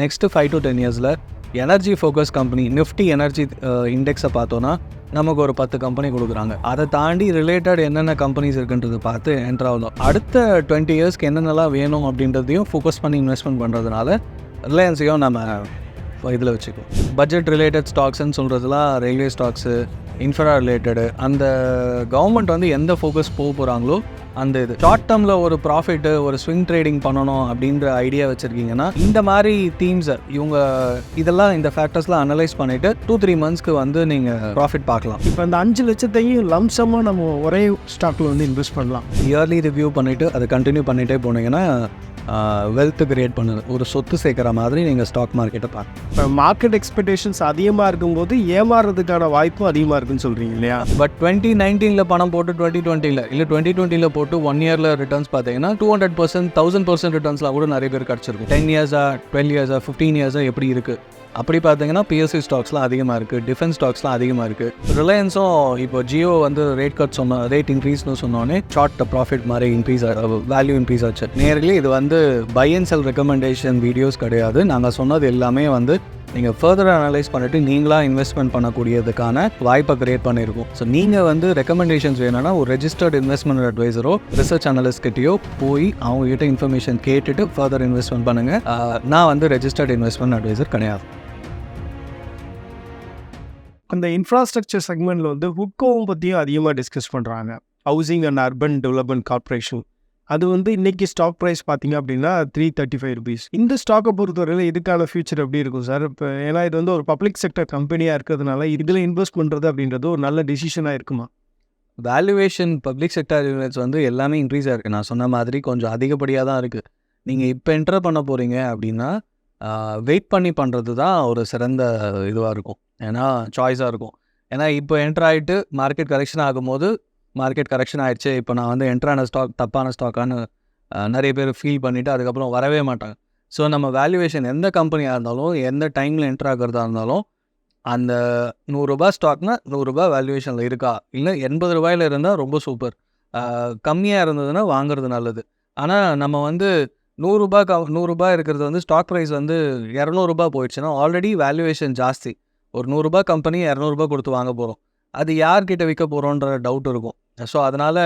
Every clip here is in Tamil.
நெக்ஸ்ட்டு ஃபைவ் டு டென் இயர்ஸில் energy focus company Nifty energy இண்டெக்ஸை பார்த்தோன்னா நமக்கு ஒரு பத்து கம்பெனி கொடுக்குறாங்க. அதை தாண்டி ரிலேட்டட் என்னென்ன கம்பெனிஸ் இருக்குன்றது பார்த்து என்ட்ரு ஆகலாம் அடுத்த டுவெண்ட்டி இயர்ஸ்க்கு என்னென்னலாம் வேணும் அப்படின்றதையும் ஃபோக்கஸ் பண்ணி இன்வெஸ்ட்மெண்ட் பண்ணுறதுனால ரிலையன்ஸையும் நம்ம இதில் வச்சுக்குவோம். பட்ஜெட் ரிலேட்டட் ஸ்டாக்ஸ்ன்னு சொல்கிறதுலாம் ரயில்வே ஸ்டாக்ஸு இன்ஃப்ரா ரிலேட்டடு அந்த கவர்மெண்ட் வந்து எந்த ஃபோக்கஸ் போக போகிறாங்களோ அந்த இது. ஷார்ட் டேர்மில் ஒரு ப்ராஃபிட்டு ஒரு ஸ்விங் ட்ரேடிங் பண்ணணும் அப்படின்ற ஐடியா வச்சுருக்கீங்கன்னா இந்த மாதிரி தீம்ஸை இவங்க இதெல்லாம் இந்த ஃபேக்டர்ஸ்லாம் அனலைஸ் பண்ணிவிட்டு டூ த்ரீ மந்த்ஸ்க்கு வந்து நீங்கள் ப்ராஃபிட் பார்க்கலாம். இப்போ அந்த அஞ்சு லட்சத்தையும் லம்சமாக நம்ம ஒரே ஸ்டாக்கில் வந்து இன்வெஸ்ட் பண்ணலாம். இயர்லி ரிவ்யூ பண்ணிவிட்டு அதை கண்டினியூ பண்ணிகிட்டே போனீங்கன்னா வெல்த் கிரியேட் பண்ணுது ஒரு சொத்து சேர்க்குற மாதிரி நீங்கள் ஸ்டாக் மார்க்கெட்டை பார்க்கலாம் இப்போ மார்க்கெட் எக்ஸ்பெக்டேஷன்ஸ் அதிகமாக இருக்கும்போது ஏமாறுறதுக்கான வாய்ப்பும் அதிகமாக இருக்குன்னு சொல்கிறீங்க இல்லையா? பட் டுவெண்ட்டி நைன்டீனில் பணம் போட்டு டுவெண்ட்டி டுவெண்ட்டியில் இல்லை டுவெண்ட்டி டுவெண்ட்டியில் போட்டு ஒன் இயரில் ரிட்டர்ன்ஸ் பார்த்தீங்கன்னா two hundred percent thousand percent ரிட்டர்ன்ஸ்லாம் கூட நிறைய பேர் கிடச்சிருக்கும். டென் இயர்ஸா டுவெல் இயர்ஸா ஃபிஃப்டீன் இயர்ஸா எப்படி இருக்குது அப்படி பார்த்தீங்கன்னா பிஎஸ்சி ஸ்டாக்ஸ்லாம் அதிகமாக இருக்குது டிஃபென்ஸ் ஸ்டாக்ஸ்லாம் அதிகமாக இருக்குது ரிலையன்ஸும் இப்போ ஜியோ வந்து ரேட் கட் சொன்ன ரேட் இன்க்ரீஸ்னு சொன்னோடனே ஷார்ட் ப்ராஃபிட் மாதிரி இன்க்ரீஸ் வேல்யூ இன்க்ரீஸ் ஆச்சு. நேர்களே இது வந்து buy and sell recommendation videos கிடையாது. நாங்கள் சொன்னது எல்லாமே வந்து நீங்கள் ஃபர்தர் அனலைஸ் பண்ணிவிட்டு நீங்களாக இன்வெஸ்ட்மெண்ட் பண்ணக்கூடியதுக்கான வாய்ப்பை கிரியேட் பண்ணியிருக்கோம் ஸோ நீங்கள் வந்து ரெக்கமெண்டேஷன்ஸ் வேணும்னா ஒரு ரெஜிஸ்டர்ட் இன்வெஸ்ட்மெண்ட் அட்வைசரோ ரிசர்ச் அனலிஸ்ட்கிட்டயோ போய் அவங்ககிட்ட இன்ஃபர்மேஷன் கேட்டுட்டு ஃபர்தர் இன்வெஸ்ட்மெண்ட் பண்ணுங்கள் நான் வந்து ரெஜிஸ்டர்ட் இன்வெஸ்ட்மெண்ட் அட்வைசர் கிடையாது. அந்த இன்ஃப்ராஸ்ட்ரக்சர் செக்மெண்ட்டில் வந்து ஹுட்கோவும் பற்றியும் அதிகமாக டிஸ்கஸ் பண்ணுறாங்க housing and urban development corporation அது வந்து இன்னைக்கு ஸ்டாக் ப்ரைஸ் பார்த்தீங்க அப்படின்னா த்ரீ தேர்ட்டி ஃபைவ் ருபீஸ் இந்த ஸ்டாக்கை பொறுத்தவரையில் இதுக்கான ஃபியூச்சர் எப்படி இருக்கும் சார் இப்போ ஏன்னா இது வந்து ஒரு பப்ளிக் செக்டர் கம்பெனியாக இருக்கிறதுனால இதில் இன்வெஸ்ட் பண்ணுறது அப்படின்றது ஒரு நல்ல டிசிஷனாக இருக்குமா? வேல்யூவேஷன் பப்ளிக் செக்டர் யூனிட்ஸ் வந்து எல்லாமே இன்க்ரீஸ் ஆகிருக்கு நான் சொன்ன மாதிரி கொஞ்சம் அதிகப்படியாக தான் இருக்குது நீங்கள் இப்போ என்டர் பண்ண போகிறீங்க அப்படின்னா வெயிட் பண்ணி பண்ணுறது தான் ஒரு சிறந்த இதுவாக இருக்கும். ஏன்னா சாய்ஸாக இருக்கும். ஏன்னா இப்போ என்டர் ஆகிட்டு மார்க்கெட் கரெக்ஷன் ஆகும்போது மார்க்கெட் கரெக்ஷன் ஆகிடுச்சு இப்போ நான் வந்து என்ட்ரான ஸ்டாக் தப்பான ஸ்டாக்கான்னு நிறைய பேர் ஃபீல் பண்ணிவிட்டு அதுக்கப்புறம் வரவே மாட்டாங்க. ஸோ நம்ம வேல்யூவேஷன் எந்த கம்பெனியாக இருந்தாலும் எந்த டைமில் என்ட்ரு ஆகிறதா இருந்தாலும் அந்த நூறுரூபா ஸ்டாக்னா நூறுரூபா வேல்யூவேஷனில் இருக்கா? இல்லை எண்பது ரூபாயில் இருந்தால் ரொம்ப சூப்பர் கம்மியாக இருந்ததுன்னா வாங்குறது நல்லது. ஆனால் நம்ம வந்து நூறுரூபா க நூறுரூபா இருக்கிறது வந்து ஸ்டாக் ப்ரைஸ் வந்து இரநூறுபா போயிடுச்சுன்னா ஆல்ரெடி வேல்யூவேஷன் ஜாஸ்தி. ஒரு நூறுரூபா கம்பெனி இரநூறுபா கொடுத்து வாங்க போகிறோம் அது யார்கிட்ட விற்க போகிறோன்ற டவுட் இருக்கும். ஸோ அதனால்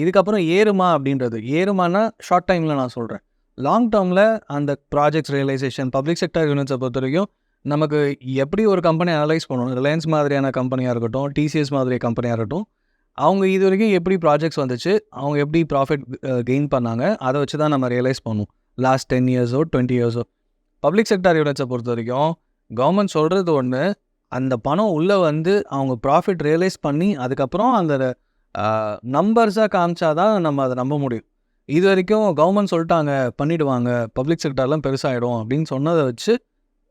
இதுக்கப்புறம் ஏறுமா அப்படின்றது. ஏறுமானா ஷார்ட் டைமில் நான் சொல்கிறேன் லாங் டேர்மில் அந்த ப்ராஜெக்ட்ஸ் ரியலைசேஷன் பப்ளிக் செக்டர் யூனிட்ஸை பொறுத்த வரைக்கும் நமக்கு எப்படி ஒரு கம்பெனி அனலைஸ் பண்ணணும்? ரிலையன்ஸ் மாதிரியான கம்பெனியாக இருக்கட்டும் டிசிஎஸ் மாதிரி கம்பெனியாக இருக்கட்டும் அவங்க இது வரைக்கும் எப்படி ப்ராஜெக்ட்ஸ் வந்துச்சு அவங்க எப்படி ப்ராஃபிட் கெயின் பண்ணாங்க அதை வச்சு தான் நம்ம ரியலைஸ் பண்ணுவோம் லாஸ்ட் டென் இயர்ஸோ டுவெண்ட்டி இயர்ஸோ பப்ளிக் செக்டர் யூனிட்ஸை பொறுத்த வரைக்கும் கவர்மெண்ட் சொல்கிறது ஒன்று அந்த பணம் உள்ளே வந்து அவங்க ப்ராஃபிட் ரியலைஸ் பண்ணி அதுக்கப்புறம் அந்த நம்பர்ஸாக காமிச்சா தான் நம்ம அதை நம்ப முடியும். இது வரைக்கும் கவர்மெண்ட் சொல்லிட்டாங்க பண்ணிவிடுவாங்க பப்ளிக் செக்டர்லாம் பெருசாகிடும் அப்படின்னு சொன்னதை வச்சு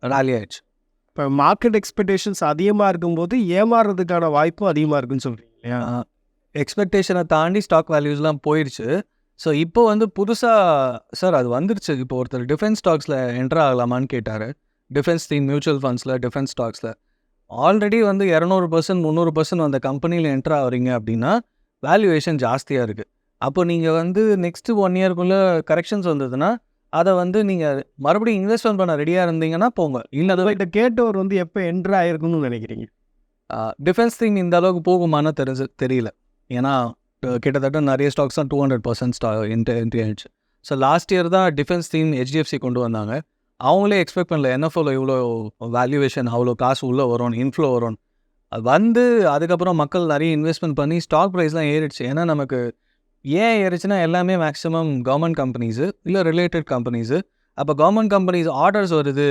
ராலி ஆயிடுச்சு. இப்போ மார்க்கெட் எக்ஸ்பெக்டேஷன்ஸ் அதிகமாக இருக்கும்போது ஏமாறுறதுக்கான வாய்ப்பும் அதிகமாக இருக்குன்னு சொல்கிறீங்க இல்லையா? எக்ஸ்பெக்டேஷனை தாண்டி ஸ்டாக் வேல்யூஸ்லாம் போயிடுச்சு ஸோ இப்போ வந்து புதுசாக சார் அது வந்துருச்சு. இப்போ ஒருத்தர் டிஃபென்ஸ் ஸ்டாக்ஸில் என்ட்ரு ஆகலாமான்னு கேட்டார். டிஃபென்ஸ் தீம் மியூச்சுவல் ஃபண்ட்ஸில் டிஃபென்ஸ் ஸ்டாக்ஸில் ஆல்ரெடி வந்து இரநூறு பர்சன்ட் முந்நூறு பர்சன்ட் அந்த கம்பெனியில் என்ட்ரு ஆகிறீங்க அப்படின்னா வேல்யூவேஷன் ஜாஸ்தியாக இருக்குது அப்போ நீங்கள் வந்து நெக்ஸ்ட்டு ஒன் இயர்க்குள்ளே கரெக்ஷன்ஸ் வந்ததுன்னா அதை வந்து நீங்கள் மறுபடியும் இன்வெஸ்ட்மெண்ட் பண்ண ரெடியாக இருந்தீங்கன்னா போங்க. இல்லை அது இதை கேட்டவர் வந்து எப்போ என்ட்ரு ஆயிருக்குன்னு நினைக்கிறீங்க? டிஃபென்ஸ் திங் இந்த அளவுக்கு போகுமான்னு தெரிஞ்சு தெரியல. ஏன்னா கிட்டத்தட்ட நிறைய ஸ்டாக்ஸ் தான் டூ ஹண்ட்ரட் பர்சன்ட் ஸ்டா என்ட்ரி ஆயிடுச்சு. ஸோ லாஸ்ட் இயர் தான் டிஃபென்ஸ் தீம் ஹெச்டிஎஃப்சி கொண்டு வந்தாங்க. அவங்களே எக்ஸ்பெக்ட் பண்ணல என்எஃப்ஓவில் இவ்வளோ வேல்யூவேஷன் அவ்வளோ காசு உள்ளே வரும் இன்ஃப்ளோ வரும். அது வந்து அதுக்கப்புறம் மக்கள் நிறைய இன்வெஸ்ட்மெண்ட் பண்ணி ஸ்டாக் ப்ரைஸ்லாம் ஏறிடுச்சு. ஏன்னா நமக்கு ஏன் ஏறிச்சுன்னா எல்லாமே மேக்ஸிமம் கவர்மெண்ட் கம்பெனிஸு இல்லை ரிலேட்டட் கம்பெனிஸு அப்போ கவர்மெண்ட் கம்பெனிஸ் ஆர்டர்ஸ் வருது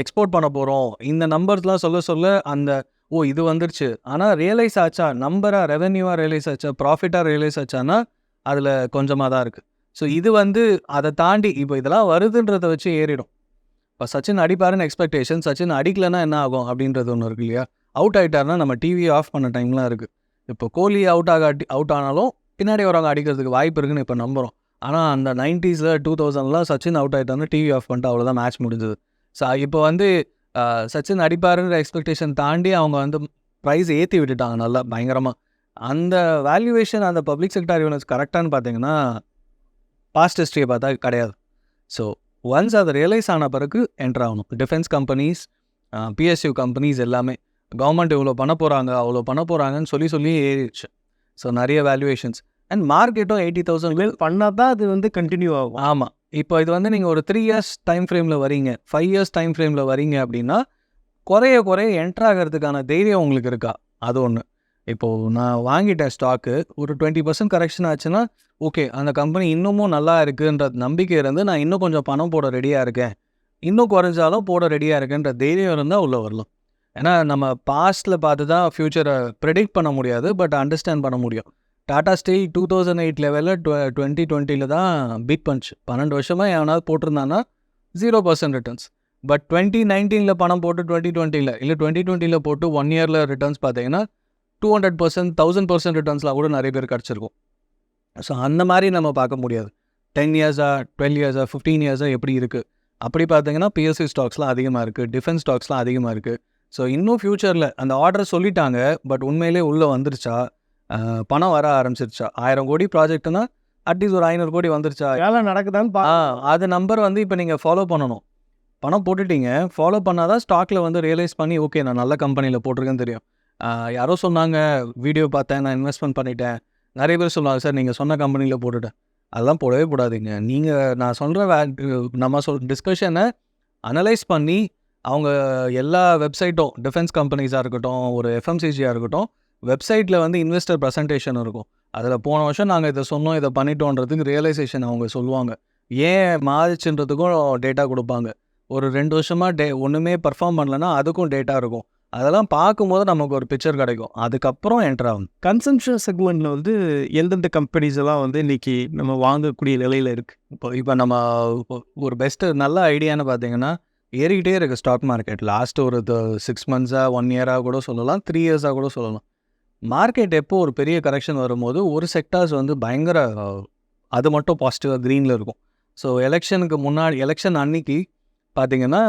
எக்ஸ்போர்ட் பண்ண போகிறோம் இந்த நம்பர்ஸ்லாம் சொல்ல சொல்ல அந்த ஓ இது வந்துருச்சு. ஆனால் ரியலைஸ் ஆச்சா நம்பராக ரெவென்யூவாக ரியலைஸ் ஆச்சா ப்ராஃபிட்டாக ரியலைஸ் ஆச்சான்னா அதில் கொஞ்சமாக தான் இருக்குது ஸோ இது வந்து அதை தாண்டி இப்போ இதெல்லாம் வருதுன்றதை வச்சு ஏறிடும். இப்போ சச்சின் அடிப்பாருன்னு எக்ஸ்பெக்டேஷன் சச்சின் அடிக்கலைன்னா என்ன ஆகும் அப்படின்றது ஒன்று இருக்கு இல்லையா? அவுட் ஆகிட்டாருன்னா நம்ம டிவி ஆஃப் பண்ண டைம்லாம் இருக்குது இப்போ கோலி அவுட் ஆக அவுட் ஆனாலும் பின்னாடி வரவங்க அடிக்கிறதுக்கு வாய்ப்பு இருக்குன்னு இப்போ நம்புகிறோம் ஆனால் அந்த நைன்ட்டீஸில் டூ தௌசண்ட்லாம் சச்சின் அவுட் ஆகிட்டாருன்னா டிவி ஆஃப் பண்ணிட்டு அவ்வளோதான் மேட்ச் முடிஞ்சது. ஸோ இப்போ வந்து சச்சின் அடிப்பாருன்ற எக்ஸ்பெக்டேஷன் தாண்டி அவங்க வந்து ப்ரைஸ் ஏற்றி விட்டுட்டாங்க நல்லா பயங்கரமாக அந்த வேல்யூவேஷன் அந்த பப்ளிக் செக்டார் யூனிட்ஸ் கரெக்டானு பார்த்தீங்கன்னா பாஸ்ட் ஹிஸ்ட்ரியை பார்த்தா கிடையாது. ஸோ ஒன்ஸ் அதை ரியலைஸ் ஆன பிறகு என்டர் ஆகணும். டிஃபென்ஸ் கம்பெனிஸ் பிஎஸ்யூ கம்பெனிஸ் எல்லாமே கவர்மெண்ட் இவ்வளோ பண்ண போகிறாங்க அவ்வளோ பண்ண போகிறாங்கன்னு சொல்லி சொல்லி ஏறிடுச்சு. ஸோ நிறைய வேல்யூவேஷன்ஸ் அண்ட் மார்க்கெட்டும் எயிட்டி தௌசண்ட் பண்ணால் தான் அது வந்து கண்டினியூ ஆகும். ஆமாம் இப்போ இது வந்து நீங்கள் ஒரு த்ரீ இயர்ஸ் டைம் ஃப்ரேமில் வரீங்க. ஃபைவ் இயர்ஸ் டைம் ஃப்ரேமில் வரீங்க அப்படின்னா குறைய குறைய என்ட்ரு ஆகிறதுக்கான தைரியம் உங்களுக்கு இருக்கா? அது ஒன்று இப்போது நான் வாங்கிட்டேன் ஸ்டாக்கு ஒரு டுவெண்ட்டி பர்சன்ட் கரெக்ஷன் ஆச்சுன்னா ஓகே அந்த கம்பெனி இன்னமும் நல்லா இருக்குன்ற நம்பிக்கை இருந்து நான் இன்னும் கொஞ்சம் பணம் போட ரெடியாக இருக்கேன். இன்னும் குறைஞ்சாலும் போட ரெடியாக இருக்கேன்ற தைரியம் இருந்தால் உள்ளே வரலாம். ஏன்னா நம்ம பாஸ்ட்டில் பார்த்து தான் ஃப்யூச்சரை ப்ரெடிக்ட் பண்ண முடியாது பட் அண்டர்ஸ்டாண்ட் பண்ண முடியும். Tata steel two thousand eight லெவலில் டுவ டுவெண்ட்டி டுவெண்ட்டியில் தான் பிட் பண்ணுச்சு. பன்னெண்டு வருஷமாக எவனாவது போட்டிருந்தான்னா zero percent returns but twenty நைன்டீனில் பணம் போட்டு டுவெண்ட்டி டுவெண்ட்டியில் இல்லை டுவெண்ட்டி டுவெண்ட்டியில் போட்டு ஒன் இயரில் ரிட்டர்ன்ஸ் பார்த்தீங்கன்னா two hundred percent thousand percent ரிட்டர்ன்ஸ்லாம் கூட நிறைய பேர் கிடச்சிருக்கும். ஸோ அந்த மாதிரி நம்ம பார்க்க முடியாது. டென் இயர்ஸாக டுவெல் இயர்ஸாக ஃபிஃப்டீன் இயர்ஸாக எப்படி இருக்குது அப்படி பார்த்தீங்கன்னா பிஎஸ்சி ஸ்டாக்ஸ்லாம் அதிகமாக இருக்குது டிஃபென்ஸ் ஸ்டாக்ஸ்லாம் அதிகமாக இருக்குது ஸோ இன்னும் ஃப்யூச்சரில் அந்த ஆர்டர் சொல்லிட்டாங்க பட் உண்மையிலே உள்ளே வந்துருச்சா? பணம் வர ஆரம்பிச்சிருச்சா? ஆயிரம் கோடி ப்ராஜெக்ட்னா அட்லீஸ்ட் ஒரு ஐநூறு கோடி வந்துருச்சா? வேலை நடக்குதான்னு பா அது நம்பர் வந்து இப்போ நீங்கள் ஃபாலோ பண்ணணும். பணம் போட்டுட்டீங்க ஃபாலோ பண்ணால் தான் ஸ்டாக்கில் வந்து ரியலைஸ் பண்ணி ஓகே நான் நல்ல கம்பெனியில் போட்டிருக்கேன்னு தெரியும். யாரோ சொன்னாங்க வீடியோ பார்த்தேன் நான் இன்வெஸ்ட்மெண்ட் பண்ணிட்டேன். நிறைய பேர் சொல்லுவாங்க சார் நீங்கள் சொன்ன கம்பெனியில் போட்டுட்டேன் அதெல்லாம் போடவே போடாதீங்க. நீங்கள் நான் சொல்கிற வே நம்ம சொல் டிஸ்கஷனை அனலைஸ் பண்ணி அவங்க எல்லா வெப்சைட்டும் டிஃபென்ஸ் கம்பெனிஸாக இருக்கட்டும் ஒரு எஃப்எம்சிஜியாக இருக்கட்டும் வெப்சைட்டில் வந்து இன்வெஸ்டர் ப்ரெசன்டேஷன் இருக்கும். அதில் போன வருஷம் நாங்கள் இதை சொன்னோம் இதை பண்ணிட்டோன்றதுக்கு ரியலைசேஷன் அவங்க சொல்லுவாங்க. ஏன் மாறிச்சுன்றதுக்கும் டேட்டா கொடுப்பாங்க. ஒரு ரெண்டு வருஷமாக டே ஒன்றுமே பர்ஃபார்ம் பண்ணலன்னா அதுக்கும் டேட்டா இருக்கும். அதெல்லாம் பார்க்கும்போது நமக்கு ஒரு பிக்சர் கிடைக்கும். அதுக்கப்புறம் என்டர் ஆகும். கன்சம்ஷன் செக்மெண்ட்டில் வந்து எந்தெந்த கம்பெனிஸ் எல்லாம் வந்து இன்னைக்கு நம்ம வாங்கக்கூடிய நிலையில் இருக்குது இப்போ இப்போ நம்ம ஒரு பெஸ்ட்டு நல்ல ஐடியான்னு பார்த்தீங்கன்னா ஏறிக்கிட்டே இருக்குது ஸ்டாக் மார்க்கெட் லாஸ்ட் ஒரு சிக்ஸ் மந்த்ஸாக ஒன் இயராக கூட சொல்லலாம். த்ரீ இயர்ஸாக கூட சொல்லலாம். மார்க்கெட் எப்போ ஒரு பெரிய கரெக்ஷன் வரும்போது ஒரு செக்டார்ஸ் வந்து பயங்கர அது மட்டும் பாசிட்டிவாக க்ரீனில் இருக்கும். ஸோ எலெக்ஷனுக்கு முன்னாடி எலெக்ஷன் அன்னைக்கு பார்த்தீங்கன்னா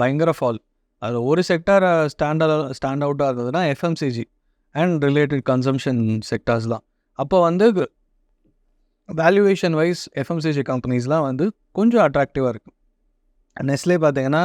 பயங்கர ஃபால் அது ஒரு செக்டார் ஸ்டாண்ட் ஸ்டாண்ட் அவுட்டாக இருந்ததுன்னா FMCG and related consumption sectors தான். அப்போ வந்து வேல்யூவேஷன் வைஸ் எஃப்எம்சிஜி கம்பெனிஸ்லாம் வந்து கொஞ்சம் அட்ராக்டிவாக இருக்குது நெஸ்லே பார்த்தீங்கன்னா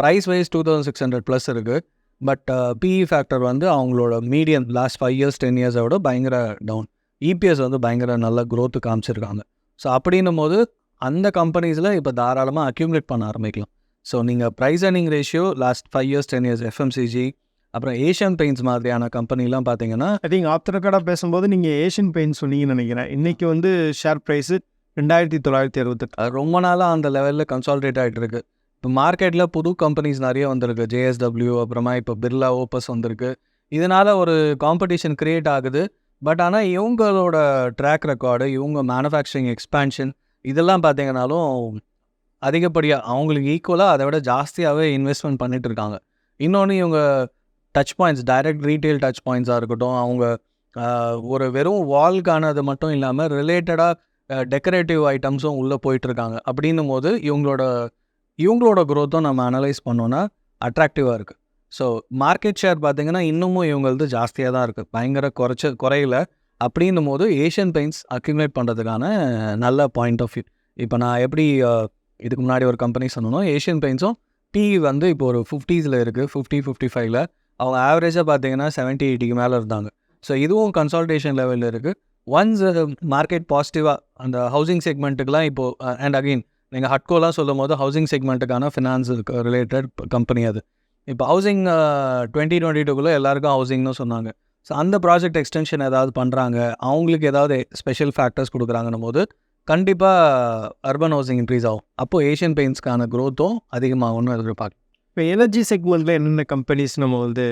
price wise two thousand six hundred plus இருக்குது பட் பிஇ ஃபேக்டர் வந்து அவங்களோட medium last five years ten இயர்ஸோட பயங்கர டவுன் இபிஎஸ் வந்து பயங்கர நல்ல க்ரோத்து காமிச்சிருக்காங்க. ஸோ அப்படின்னும் போது அந்த கம்பெனிஸில் இப்போ தாராளமாக அக்யூமுலேட் பண்ண ஆரம்பிக்கலாம். ஸோ நீங்கள் price earning ratio last five years ten years FMCG அப்புறம் ஏஷியன் பெயிண்ட்ஸ் மாதிரியான கம்பெனிலாம் பார்த்தீங்கன்னா ஐ திங்க் ஆப்தரக்காடாக பேசும்போது நீங்கள் ஏஷியன் பெயிண்ட் சொன்னீங்கன்னு நினைக்கிறேன். இன்னைக்கு வந்து ஷேர் ப்ரைஸு ரெண்டாயிரத்தி தொள்ளாயிரத்தி அறுபத்தெட்டு. ரொம்ப நாளாக அந்த லெவலில் கன்சால்டேட் ஆகிட்டு இப்போ மார்க்கெட்டில் புது கம்பெனிஸ் நிறைய வந்திருக்கு. ஜேஎஸ்டபிள்யூ அப்புறமா இப்போ பிர்லா ஓப்பஸ் வந்திருக்கு. இதனால் ஒரு காம்படிஷன் க்ரியேட் ஆகுது. பட் ஆனால் இவங்களோட ட்ராக் ரெக்கார்டு இவங்க மேனுஃபேக்சரிங் எக்ஸ்பேன்ஷன் இதெல்லாம் பார்த்தீங்கன்னாலும் அதிகப்படியாக அவங்களுக்கு ஈக்குவலாக அதை விட ஜாஸ்தியாகவே இன்வெஸ்ட்மெண்ட் பண்ணிகிட்டு இருக்காங்க. இன்னொன்று இவங்க touch points direct retail touch பாயிண்ட்ஸாக இருக்கட்டும் அவங்க ஒரு வெறும் வால்கானது மட்டும் இல்லாமல் ரிலேட்டடாக டெக்கரேட்டிவ் ஐட்டம்ஸும் உள்ளே போயிட்டுருக்காங்க அப்படின்னும் போது இவங்களோட இவங்களோட க்ரோத்தும் நம்ம அனலைஸ் பண்ணோன்னா அட்ராக்டிவாக இருக்குது ஸோ மார்க்கெட் ஷேர் பார்த்தீங்கன்னா இன்னமும் இவங்களது ஜாஸ்தியாக தான் இருக்குது பயங்கர குறைச்ச குறையில. அப்படின்னும் போது ஏஷியன் பெயிண்ட்ஸ் அக்யூமுலேட் பண்ணுறதுக்கான நல்ல பாயிண்ட் ஆஃப் வியூ இப்போ நான் எப்படி இதுக்கு முன்னாடி ஒரு கம்பெனி சொன்னோம் ஏஷியன் பெயிண்ட்ஸும் டீ வந்து இப்போ ஒரு ஃபிஃப்டீஸில் இருக்குது ஃபிஃப்டி ஃபிஃப்டி ஃபைவ்ல அவங்க ஆவரேஜாக பார்த்தீங்கன்னா செவன்ட்டி எயிட்டிக்கு மேலே இருந்தாங்க. ஸோ இதுவும் கன்சால்டேஷன் லெவலில் இருக்குது ஒன்ஸ் மார்க்கெட் பாசிட்டிவாக அந்த ஹவுசிங் செக்மெண்ட்டுக்கெலாம் இப்போது அண்ட் அகெயின் நீங்கள் ஹட்கோலாம் சொல்லும் போது ஹவுசிங் செக்மெண்ட்டுக்கான ஃபினான்ஸ் ரிலேட்டட் கம்பெனி அது. இப்போ ஹவுசிங் டுவெண்ட்டி டுவெண்ட்டி டூக்குள்ளே எல்லாருக்கும் ஹவுசிங்னு சொன்னாங்க. ஸோ அந்த ப்ராஜெக்ட் எக்ஸ்டென்ஷன் ஏதாவது பண்ணுறாங்க அவங்களுக்கு ஏதாவது ஸ்பெஷல் ஃபேக்டர்ஸ் கொடுக்குறாங்கன்னும் போது கண்டிப்பாக அர்பன் ஹவுசிங் இன்க்ரீஸ் ஆகும். அப்போது ஏஷியன் பெயிண்ட்ஸ்க்கான க்ரோத்தும் அதிகமாகும்னு எதிர்பார்க்கலாம் இப்போ எனர்ஜி செக்மெண்ட்டில் என்னென்ன கம்பெனிஸ் நம்ம வந்து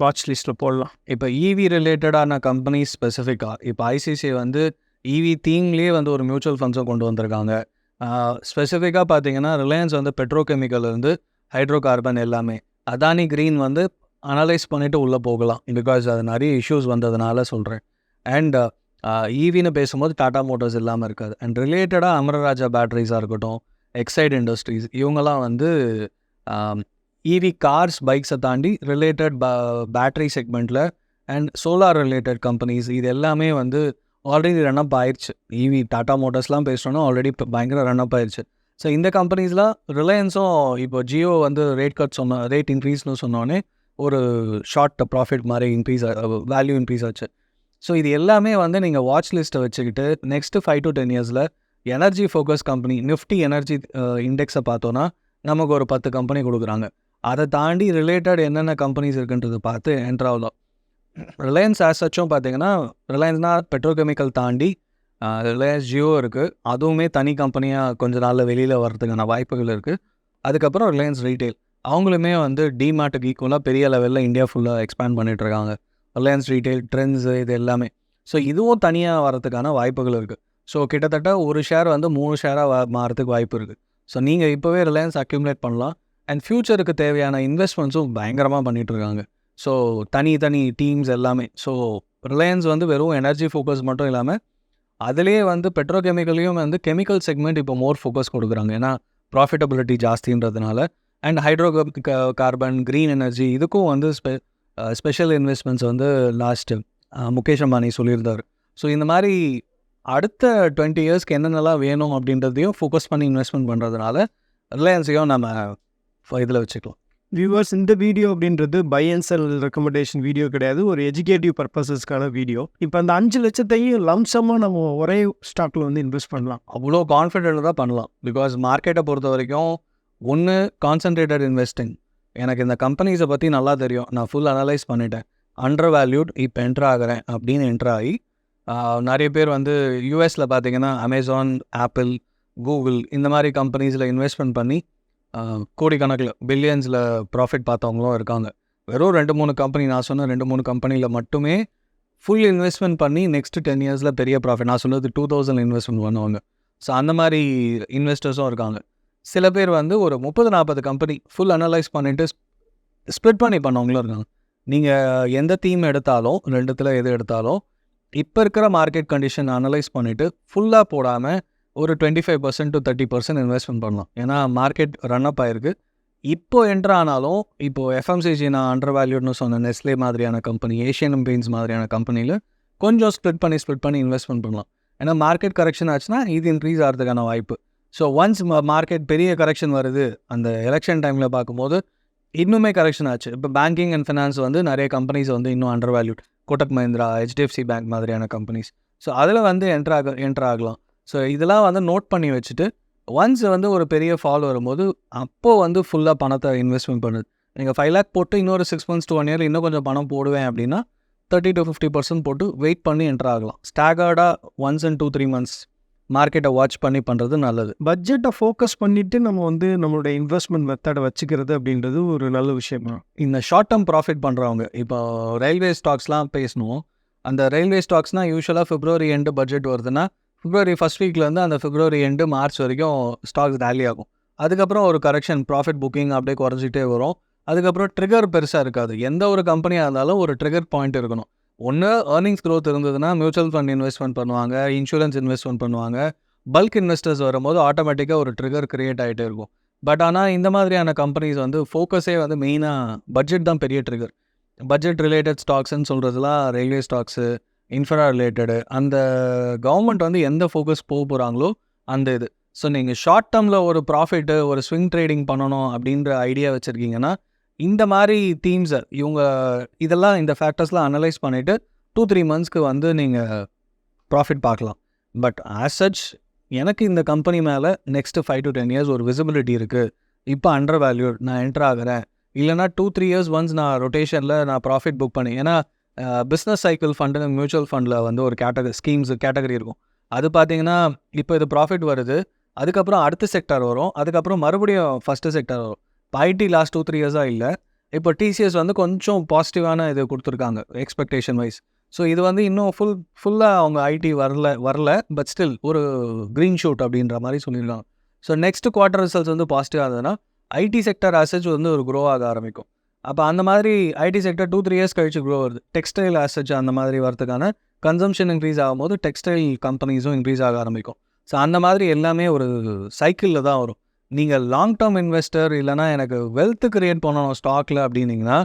வாட்ச் லிஸ்ட்டில் போடலாம்? இப்போ இவி ரிலேட்டடான கம்பெனி ஸ்பெசிஃபிக்காக இப்போ ஐசிசி வந்து இவி தீம்லேயே வந்து ஒரு மியூச்சுவல் ஃபண்ட்ஸும் கொண்டு வந்திருக்காங்க. ஸ்பெசிஃபிக்காக பார்த்தீங்கன்னா ரிலையன்ஸ் வந்து பெட்ரோகெமிக்கல் இருந்து ஹைட்ரோ கார்பன் எல்லாமே. அதானி க்ரீன் வந்து அனலைஸ் பண்ணிவிட்டு உள்ளே போகலாம். பிகாஸ் அது நிறைய இஷ்யூஸ் வந்ததுனால சொல்கிறேன் அண்ட் ஈவின்னு பேசும்போது டாடா மோட்டார்ஸ் இல்லாமல் இருக்காது. அண்ட் ரிலேட்டடாக அமரராஜா பேட்டரிஸாக இருக்கட்டும் எக்ஸைட் இண்டஸ்ட்ரீஸ் இவங்கெல்லாம் வந்து ஈவி கார்ஸ் பைக்ஸை தாண்டி ரிலேட்டட் பேட்டரி செக்மெண்ட்டில் அண்ட் சோலார் ரிலேட்டட் கம்பெனிஸ் இது எல்லாமே வந்து ஆல்ரெடி ரன் அப் ஆயிடுச்சு ஈவி டாடா மோட்டர்ஸ்லாம் பேசுகிறோன்னா ஆல்ரெடி பயங்கர ரன் அப் ஆயிடுச்சு ஸோ இந்த கம்பெனிஸ்லாம் ரிலையன்ஸும் இப்போ ஜியோ வந்து ரேட் கட் சொன்ன ரேட் இன்க்ரீஸ்னு சொன்னோடனே ஒரு ஷார்ட் ப்ராஃபிட் மாதிரி இன்க்ரீஸ் வேல்யூ இன்க்ரீஸ் ஆச்சு. ஸோ இது எல்லாமே வந்து நீங்கள் வாட்ச் லிஸ்ட்டை வச்சுக்கிட்டு நெக்ஸ்ட்டு ஃபைவ் டு டென் இயர்ஸில் energy focus company Nifty energy இண்டெக்ஸை பார்த்தோன்னா நமக்கு ஒரு பத்து கம்பெனி கொடுக்குறாங்க. அதை தாண்டி ரிலேட்டட் என்னென்ன கம்பெனிஸ் இருக்குன்றது பார்த்து என்ட்ராவலாம் ரிலையன்ஸ் ஆசச்சும் பார்த்தீங்கன்னா ரிலையன்ஸ்னால் பெட்ரோகெமிக்கல் தாண்டி ரிலையன்ஸ் ஜியோ இருக்குது அதுவுமே தனி கம்பெனியாக கொஞ்ச நாளில் வெளியில் வர்றதுக்கான வாய்ப்புகள் இருக்குது அதுக்கப்புறம் ரிலையன்ஸ் ரீட்டைல் அவங்களுமே வந்து டிமார்ட்டுக்கு ஈக்குவலாக பெரிய லெவலில் இந்தியா ஃபுல்லாக எக்ஸ்பேண்ட் பண்ணிகிட்ருக்காங்க ரிலையன்ஸ் ரீட்டைல் ட்ரெண்ட்ஸு இது எல்லாமே. ஸோ இதுவும் தனியாக வரதுக்கான வாய்ப்புகள் இருக்குது ஸோ கிட்டத்தட்ட ஒரு ஷேர் வந்து மூணு ஷேராக மாறதுக்கு வாய்ப்பு இருக்குது ஸோ நீங்கள் இப்போவே ரிலையன்ஸ் அக்யூமுலேட் பண்ணலாம். அண்ட் ஃப்யூச்சருக்கு தேவையான இன்வெஸ்ட்மெண்ட்ஸும் பயங்கரமாக பண்ணிட்டு இருக்காங்க ஸோ தனி தனி டீம்ஸ் எல்லாமே. ஸோ ரிலையன்ஸ் வந்து வெறும் எனர்ஜி ஃபோக்கஸ் மட்டும் இல்லாமல் அதுலேயே வந்து பெட்ரோகெமிக்கலையும் வந்து கெமிக்கல் செக்மெண்ட் இப்போ மோர் ஃபோக்கஸ் கொடுக்குறாங்க. ஏன்னா profitability ஜாஸ்தின்றதுனால. And hydro carbon green energy இதுக்கும் வந்து ஸ்பெ ஸ்பெஷல் இன்வெஸ்ட்மெண்ட்ஸ் வந்து லாஸ்ட்டு முகேஷ் அம்பானி சொல்லியிருந்தார். ஸோ இந்த மாதிரி அடுத்த டுவெண்ட்டி இயர்ஸ்க்கு என்னென்னலாம் வேணும் அப்படின்றதையும் ஃபோக்கஸ் பண்ணி இன்வெஸ்ட்மெண்ட் பண்ணுறதுனால ரிலையன்ஸையும் நம்ம இதில் வச்சுக்கலாம். வியூவர்ஸ் இந்த வீடியோ அப்படின்றது buy and sell recommendation video கிடையாது. ஒரு எஜுகேட்டிவ் பர்பஸஸ்க்கான வீடியோ இப்போ அந்த அஞ்சு லட்சத்தையும் லம்சமாக நம்ம ஒரே ஸ்டாக்ல வந்து இன்வெஸ்ட் பண்ணலாம். அவ்வளோ கான்ஃபிடென்ட் தான் பண்ணலாம். பிகாஸ் மார்க்கெட்டை பொறுத்த வரைக்கும் ஒன்று கான்சன்ட்ரேட்டட் இன்வெஸ்டிங் எனக்கு இந்த கம்பெனிஸை பற்றி நல்லா தெரியும். நான் ஃபுல் அனலைஸ் பண்ணிட்டேன். அண்டர் வேல்யூட் இப்போ என்ட்ரு ஆகிறேன் அப்படின்னு என்ட்ரு ஆகி நிறைய பேர் வந்து யூஎஸில் பார்த்தீங்கன்னா அமேசான் ஆப்பிள் கூகுள் இந்த மாதிரி கம்பெனிஸில் இன்வெஸ்ட்மெண்ட் பண்ணி கோடிக்கணக்கில் பில்லியன்ஸில் ப்ராஃபிட் பார்த்தவங்களும் இருக்காங்க. வெறும் ரெண்டு மூணு கம்பெனி நான் சொன்ன ரெண்டு மூணு கம்பெனியில் மட்டுமே ஃபுல் இன்வெஸ்ட்மெண்ட் பண்ணி நெக்ஸ்ட் டென் இயர்ஸில் பெரிய ப்ராஃபிட் நான் சொன்னது டூ தௌசண்ட் இன்வெஸ்ட்மெண்ட் பண்ணுவாங்க. ஸோ அந்த மாதிரி இன்வெஸ்டர்ஸும் இருக்காங்க. சில பேர் வந்து ஒரு முப்பது நாற்பது கம்பெனி ஃபுல் அனலைஸ் பண்ணிவிட்டு ஸ்ப்ளிட் பண்ணி பண்ணவங்களும் இருக்காங்க. நீங்கள் எந்த தீம் எடுத்தாலும் ரெண்டுத்தில் எது எடுத்தாலும் இப்போ இருக்கிற மார்க்கெட் கண்டிஷன் அனலைஸ் பண்ணிவிட்டு ஃபுல்லாக போடாமல் ஒரு twenty five percent to thirty percent investment பண்ணலாம். ஏன்னா மார்க்கெட் ரன் அப் ஆயிருக்கு. இப்போ என்ட்ரு ஆனாலும் இப்போது எஃப்எம்சிஜி நான் அண்டர் வேல்யூட்னு சொன்ன நெஸ்லே மாதிரியான கம்பெனி ஏஷியன் பெயின்ஸ் மாதிரியான கம்பெனியில் கொஞ்சம் ஸ்ப்ளிட் பண்ணி ஸ்ப்ளிட் பண்ணி இன்வெஸ்ட்மெண்ட் பண்ணலாம். ஏன்னா மார்க்கெட் கரெக்ஷன் ஆச்சுன்னா இது இன்க்ரீஸ் ஆகிறதுக்கான வாய்ப்பு. ஸோ ஒன்ஸ் மார்க்கெட் பெரிய கரெக்ஷன் வருது அந்த எலெக்ஷன் டைமில் பார்க்கும்போது இன்னுமே கரெக்ஷன் ஆச்சு. இப்போ பேங்கிங் அண்ட் ஃபினான்ஸ் வந்து நிறைய கம்பெனிஸ் வந்து இன்னும் under valued Kotak Mahindra HDFC bank மாதிரியான கம்பெனிஸ் ஸோ அதில் வந்து என்ட்ரு ஆக என்ட்ரு ஆகலாம். ஸோ இதெல்லாம் வந்து நோட் பண்ணி வச்சுட்டு ஒன்ஸ் வந்து ஒரு பெரிய ஃபால் வரும்போது அப்போது வந்து ஃபுல்லாக பணத்தை இன்வெஸ்ட்மெண்ட் பண்ணுது நீங்கள் ஃபைவ் லேக் போட்டு இன்னொரு six months to one year இன்னும் கொஞ்சம் பணம் போடுவேன் அப்படின்னா தேர்ட்டி டு ஃபிஃப்டி பர்சன்ட் போட்டு வெயிட் பண்ணி என்ட்ரு ஆகலாம். ஸ்டாகர்டாக once and two three months மார்க்கெட்டை வாட்ச் பண்ணி பண்ணுறது நல்லது. பட்ஜெட்டை ஃபோக்கஸ் பண்ணிட்டு நம்ம வந்து நம்மளோட இன்வெஸ்ட்மெண்ட் மெத்தடை வச்சுக்கிறது அப்படின்றது ஒரு நல்ல விஷயம்? தான் இந்த ஷார்ட் டேர்ம் ப்ராஃபிட் பண்ணுறவங்க இப்போ ரயில்வே ஸ்டாக்ஸ்லாம் பேசணும் அந்த ரயில்வே ஸ்டாக்ஸ்னால் யூஸ்வலாக பிப்ரவரி எண்டு பட்ஜெட் வருதுன்னா பிப்ரவரி ஃபஸ்ட் வீக்லேருந்து அந்த பிப்ரவரி எண்டு மார்ச் வரைக்கும் ஸ்டாக்ஸ் ரேலி ஆகும். அதுக்கப்புறம் ஒரு கரெக்ஷன் ப்ராஃபிட் புக்கிங் அப்படியே குறைஞ்சிட்டே வரும். அதுக்கப்புறம் ட்ரிகர் பெருசாக இருக்காது. எந்த ஒரு கம்பெனியாக இருந்தாலும் ஒரு ட்ரிகர் பாயிண்ட் இருக்கணும். ஒன்று ஏர்னிங்ஸ் க்ரோத் இருந்ததுன்னா மியூச்சுவல் ஃபண்ட் இன்வெஸ்ட்மெண்ட் பண்ணுவாங்க இன்சூரன்ஸ் இன்வெஸ்ட்மெண்ட் பண்ணுவாங்க. பல்க் இன்வெஸ்டர்ஸ் வரும்போது ஆட்டோமேட்டிக்காக ஒரு ட்ரிகர் க்ரியேட் ஆகிட்டே இருக்கும். பட் ஆனால் இந்த மாதிரியான கம்பெனிஸ் வந்து ஃபோக்கஸே வந்து மெயினாக பட்ஜெட் தான் பெரிய ட்ரிகர் பட்ஜெட் ரிலேட்டட் ஸ்டாக்ஸ்ன்னு சொல்கிறதுலாம் ரயில்வே ஸ்டாக்ஸு இன்ஃப்ரா ரிலேட்டடு அந்த கவர்மெண்ட் வந்து எந்த ஃபோக்கஸ் போக போகிறாங்களோ அந்த இது. ஸோ நீங்கள் ஷார்ட் டேர்மில் ஒரு ப்ராஃபிட்டு ஒரு ஸ்விங் ட்ரேடிங் பண்ணணும் அப்படின்ற ஐடியா வச்சுருக்கீங்கன்னா இந்த மாதிரி தீம்ஸை இவங்க இதெல்லாம் இந்த ஃபேக்டர்ஸ்லாம் அனலைஸ் பண்ணிவிட்டு டூ த்ரீ மந்த்ஸ்க்கு வந்து நீங்கள் ப்ராஃபிட் பார்க்கலாம். பட் ஆஸ் சச் எனக்கு இந்த கம்பெனி மேலே next five to ten years ஒரு விசிபிலிட்டி இருக்குது இப்போ அண்டர் வேல்யூட் நான் என்டர் ஆகிறேன். இல்லைனா டூ த்ரீ இயர்ஸ் ஒன்ஸ் நான் ரொட்டேஷனில் நான் ப்ராஃபிட் புக் பண்ணி ஏன்னா பிஸ்னஸ் சைக்கிள் ஃபண்டு மியூச்சுவல் ஃபண்டில் வந்து ஒரு கேட்டகரி ஸ்கீம்ஸ் கேட்டகரி இருக்கும். அது பார்த்தீங்கன்னா இப்போ இது ப்ராஃபிட் வருது. அதுக்கப்புறம் அடுத்த செக்டார் வரும். அதுக்கப்புறம் மறுபடியும் ஃபஸ்ட்டு செக்டார் வரும். இப்போ ஐடி லாஸ்ட் டூ த்ரீ இயர்ஸாக இல்லை. இப்போ டிசிஎஸ் வந்து கொஞ்சம் பாசிட்டிவான இது கொடுத்துருக்காங்க எக்ஸ்பெக்டேஷன் வைஸ் ஸோ இது வந்து இன்னும் ஃபுல் ஃபுல்லாக அவங்க ஐடி வரல வரல பட் ஸ்டில் ஒரு க்ரீன் ஷூட் அப்படின்ற மாதிரி சொல்லியிருக்காங்க. ஸோ நெக்ஸ்ட் குவார்ட்டர் ரிசல்ட்ஸ் வந்து பாசிட்டிவாக இருந்ததுன்னா ஐடி செக்டர் அசச் வந்து ஒரு க்ரோ ஆக ஆரம்பிக்கும். அப்போ அந்த மாதிரி IT sector two three years கழிச்சு க்ரோ வருது. டெக்ஸ்டைல் அசச் அந்த மாதிரி வரதுக்கான கன்சம்ஷன் இன்க்ரீஸ் ஆகும்போது டெக்ஸ்டைல் கம்பெனிஸும் இன்க்ரீஸ் ஆக ஆரம்பிக்கும். ஸோ அந்த மாதிரி எல்லாமே ஒரு சைக்கிளில் தான் வரும். நீங்கள் லாங் டேர்ம் இன்வெஸ்டர் இல்லைனா எனக்கு வெல்த் கிரியேட் பண்ணணும் ஸ்டாக்கில் அப்படின்னீங்கன்னா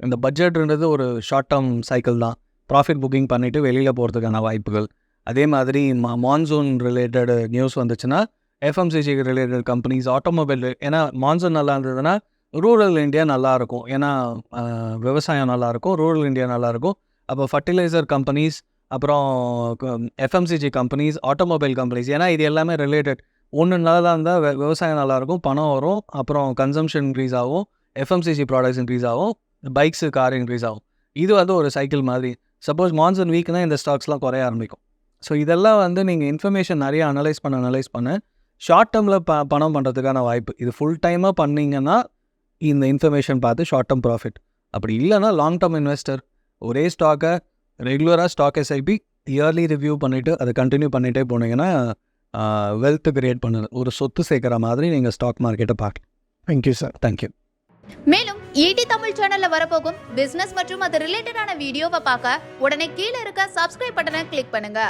இந்த பட்ஜெட்ன்றது ஒரு ஷார்ட் டேர்ம் சைக்கிள் தான். ப்ராஃபிட் புக்கிங் பண்ணிவிட்டு வெளியில் போகிறதுக்கான வாய்ப்புகள். அதே மாதிரி மா மான்சூன் ரிலேட்டடு நியூஸ் வந்துச்சுன்னா எஃப்எம்சிஜி ரிலேட்டட் கம்பெனிஸ் ஆட்டோமொபைல் ஏன்னா மான்சூன் நல்லா இருந்ததுன்னா ரூரல் இந்தியா நல்லா இருக்கும். ஏன்னா விவசாயம் நல்லாயிருக்கும் ரூரல் இந்தியா நல்லாயிருக்கும் அப்போ ஃபர்டிலைசர் கம்பெனிஸ் அப்புறம் எஃப்எம்சிஜி கம்பெனிஸ் ஆட்டோமொபைல் கம்பெனிஸ் ஏன்னா இது எல்லாமே ரிலேட்டட் ஒன்று நல்லா இருந்தால் விவசாயம் நல்லாயிருக்கும் பணம் வரும் அப்புறம் கன்சம்ஷன் இன்க்ரீஸ் ஆகும் எஃப்எம்சிசி ப்ராடக்ட்ஸ் இன்க்ரீஸ் ஆகும் பைக்ஸு கார் இன்க்ரீஸ் ஆகும். இது வந்து ஒரு சைக்கிள் மாதிரி. சப்போஸ் மான்சூன் வீக்னா இந்த ஸ்டாக்ஸ்லாம் குறைய ஆரம்பிக்கும். ஸோ இதெல்லாம் வந்து நீங்கள் இன்ஃபர்மேஷன் நிறைய அனலைஸ் பண்ண அனலைஸ் பண்ண ஷார்ட் டேர்மில் ப பணம் பண்ணுறதுக்கான வாய்ப்பு. இது ஃபுல் டைமாக பண்ணீங்கன்னா இந்த இன்ஃபர்மேஷன் பார்த்து ஷார்ட் டேர்ம் ப்ராஃபிட் அப்படி இல்லைன்னா லாங் டேர்ம் இன்வெஸ்டர் ஒரே ஸ்டாக்கை ரெகுலராக ஸ்டாக் எஸ்ஐபி இயர்லி ரிவ்யூ பண்ணிவிட்டு அதை கண்டினியூ பண்ணிகிட்டே போனீங்கன்னா வெல்த் கிரியேட் பண்ண ஒரு சொத்து சேர்க்குற மாதிரி நீங்கள் ஸ்டாக் மார்க்கெட்டை பார்க்கலாம் thank you sir thank you மேலும் ஈடி தமிழ் சேனல்ல வரப்போகும் பிசினஸ் மற்றும் அது ரிலேட்டடான வீடியோவை பார்க்க உடனே கீழே இருக்க சப்ஸ்கிரைப் பட்டனை கிளிக் பண்ணுங்க.